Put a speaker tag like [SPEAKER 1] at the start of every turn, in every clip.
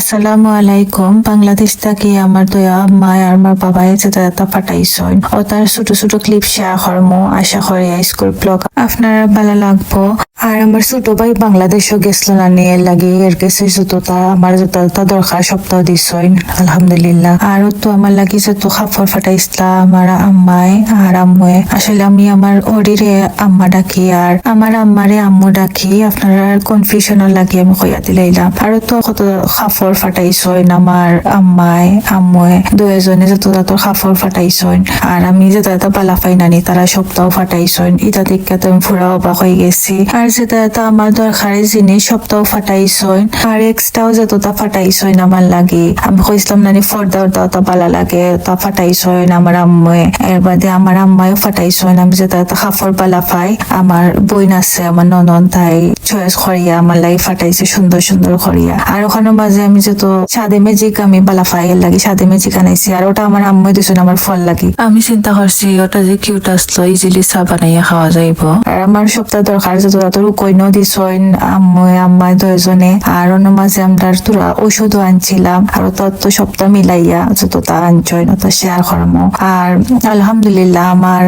[SPEAKER 1] আসসালামু আলাইকুম। বাংলাদেশ থেকে আমার দয়া মা আর আমার বাবা যেটা দাদা পাঠাইছেন ও তার ছোট ছোট ক্লিপ শেয়ার করমো। আশা করি স্কুল ব্লগ আপনারা ভালো লাগবো। আর আমার ছোট ভাই বাংলাদেশও গেছিল না, নিয়ে লাগে এর কাছে জুতোটা আমার জুতোটা দরকার সপ্তাহ দিছেন আলহামদুলিল্লাহ। আর তো আমার লাগি যত খাফর ফাটাইছিলা, আমার আম্মাই আর আম্মুয়ে। আসলে আমি আমার ওরিরে আম্মা ডাকি আর আমার আম্মারে আম্মু ডাকি, আপনারা কনফিউশনের লাগি, আমি কইয়া দিলাইলাম। আর তো কত খাফর ফাটাইছইন আমার আম্মাই, আম্মুয়ে দুজনে যত যত খাফর ফাটাইছইন আর আমি যেটা বালা পাই নানি তারা সপ্তাহ ফাটাইছইন এটা দেখে তো আমি ফুরা অবাক হয়ে গেছি। আর যেটা যেটা আমার দরকারি জিনিস সপ্তাহ ফাটাইছইন আর এক্সট্রাও যতটা ফাটাইছইন আমার লাগে। আমি কইছিলাম, নানি ফর্দা ওটা ওটা বালা লাগে, তা ফাটাইছইন আমার আম্মুয়ে। এর বাদে আমার আম্মাইও ফাটাইছইন আমি যেটা যেটা খাফর বালা পাই। আমার বইন আছে, আমার ননন তাই চয়েস করিয়া আমার লাগে ফাটাইছে, সুন্দর সুন্দর করিয়া। আর ওখানে মাঝে আমি যত সাদে মেজিক আমি বালা ফাইল লাগি সাদে মেজিক আনাইছি। আর ওটা আমার আম্মু দিছেন আমার ফল লাগি। আমি চিন্তা করছি, ওটা যে কিউট আসলো ইজিলি চা বানাইয়া খাওয়া যাইব। আর আমার সপ্তাহ দরকার যত যত কইন দিছইন আম্মু আম্মাই দুজনে আর অন্য মাঝে আমরা তোরা ওষুধও আনছিলাম আর তত তো সপ্তাহ মিলাইয়া যতটা আনছইন ওটা শেয়ার করমো আর আলহামদুলিল্লাহ আমার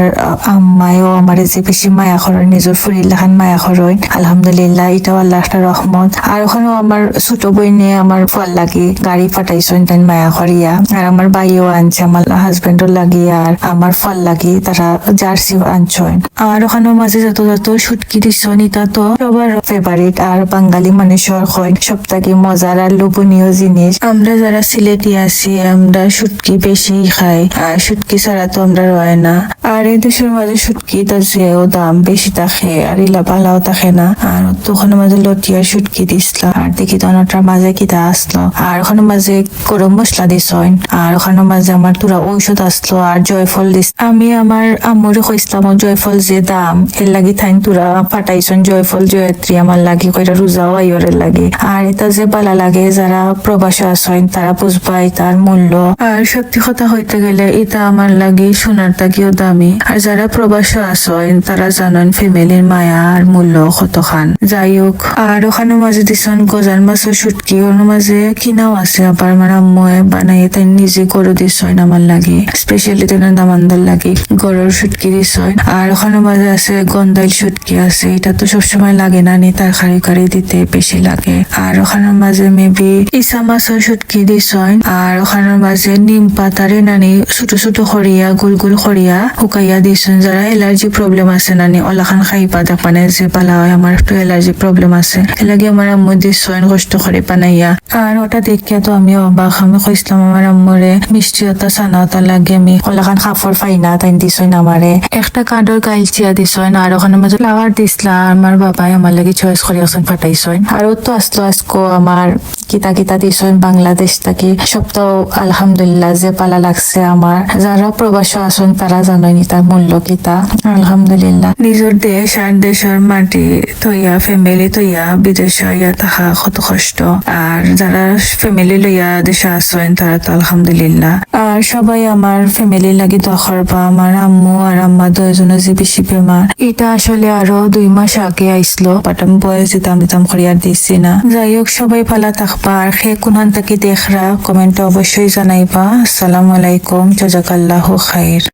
[SPEAKER 1] আম্মাইও আমার যে বেশি মায়া করেন নিজের ফুরিল্লাখান মায়া করেন আলহামদুলিল্লাহ, এটাও আল্লাহ রহমত আর ওখানেও আমার ছোট বইনে আমার ফল লাগি গাড়ি পাঠাইছেন তাই মায়া করিয়া আর আমার বাইও আনছে আমার হাজবেন্ডও লাগি আর আমার ফল লাগি তারা জার্সি আনছেন আর ওখানেও মাঝে যত যত সুটকি দিচ্ছেন এটা তো সবার ফেভারিট আর বাঙালি মানুষের হয়। সব থেকে মজার আর লোভনীয় জিনিস। আমরা যারা সিলেটি আছি, আমরা সুটকি বেশি খাই, আর সুটকি ছাড়া তো আমরা রয় না। আর এই দেশের মাঝে সুটকি তো যেও দাম বেশি থাকে, আর ইলা ভালাও থাকে না। আর তখন মাঝে লটিয়ার সুটকি দিছিল আর দেখি তখন ওটার মাঝে কিতা আসলো। আর ওখানে মাঝে গরম মশলা দিছইন আর ওখানে মাঝে আমার তোরা ঔষধ আসলো, আর জয়ফল দিস। আমি আমার আম্মুরে কইছিলাম ও জয়ফল যে দাম, এর লাগি থাইন তোরা পাঠাইছন জয়ফল, জয়ত্রী, আমার লাগি কইরা রোজাও আইয়রের লাগে। আর এটা যে বালা লাগে, যারা প্রবাসে আসেন তারা বুঝবাই তার মূল্য। আর সত্যি কথা হইতে গেলে এটা আমার লাগে সোনার তাকিও দামি আর যারা প্রবাসে আসেন তারা জানেন ফ্যামিলির মায়া আর মূল্য কত খান যাই হোক আর ওখানে মাঝে দিছন গজার মাছের সুটকি ওর মাঝে কিনাও আছে, আবার আমার আম্মুয়ে বানাই তাই নিজে করে দিছইন আমার লাগে স্পেশালি তেনা দামান্দার লাগে, গরুর সুটকি দিছইন আর ওখানে মাঝে আছে গন্দাইল সুটকি আছে, এটা তো সবসময় লাগে না, নি তার খারি খারি দিতে বেশি লাগে। আর ওখানের মাঝে মেবি ইসা মাছের সুটকি দিছইন আর ওখানের মাঝে নিম পাতারে নানি ছোট ছোট খরিয়া গোল গোল খরিয়া শুকাইয়া দিছইন যারা এলার্জি প্রবলেম আছে নানি। ওলাখান খাই পাতা পানে যে পালা হয় আমার একটু এলার্জি প্রবলেম আছে। এলাগে আমার আম্মু দিছইন কষ্ট করে পানাইয়া। আর ওটা দেখিয়া তো আমি অবাক, আমি কইছিলাম আমার আম্মুরে মিষ্টি ওটা সানা ওটা লাগে, আমি ওলাখান খাফর পাই না তাই দিছইন আমারে একটা কাঠর গাইলচিয়া দিছইন আর ওখানে মাঝে ফ্লাওয়ার দিছলা আমার বাবাই আমার লাগি চয়েস করে ওখান ফাটাইছইন আর তো আসলো আজকো আমার কিতা কিতা দিছইন বাংলাদেশ থাকি সপ্তাহ, আলহামদুলিল্লাহ যে পালা লাগছে আমার যারা প্রবাস আসন তারা জানেনি তার মূল্য কিতা আলহামদুলিল্লাহ। নিজের দেশ আর দেশের মাটি তৈয়া ফ্যামিলি তৈয়া, বিদেশে ইয়া থাকা কত কষ্ট। আর যারা ফ্যামিলি লইয়া দেশে আসেন তারা তো আলহামদুলিল্লাহ। আর সবাই আমার ফ্যামিলি লাগি দোয়া করবা আমার আম্মু আর আম্মা দুজনে যে বেশি বেমার, এটা আসলে আরও দুই মাস আগে আইসলো। বাট আমি বয়স দিতাম দিতাম করে আর দিচ্ছি না। যাই হোক সবাই ভালো থাকবা। আর সে কোনখান থেকে দেখরা, কমেন্টে অবশ্যই জানাইবা। আসসালামু আলাইকুম। জাজাকাল্লাহু খাইর।